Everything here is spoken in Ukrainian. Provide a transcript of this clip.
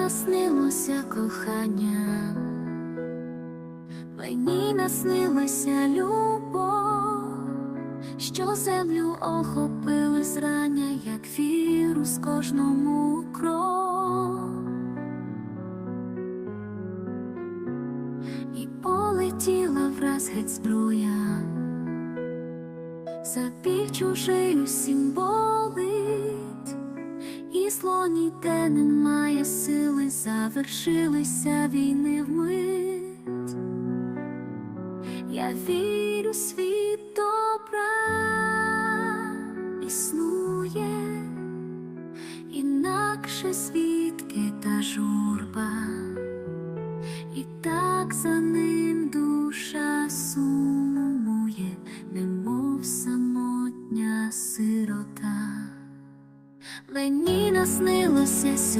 наснилося кохання, мені наснилася любов, що землю охопили зрання, як вірус кожному кров. І полетіла враз геть зброя, Запів чужий усім Слоні, де немає сили, завершилися війни вмить. Я вірю, світ добра існує, інакше звідки та журба, і так за ним. Лені наснилося.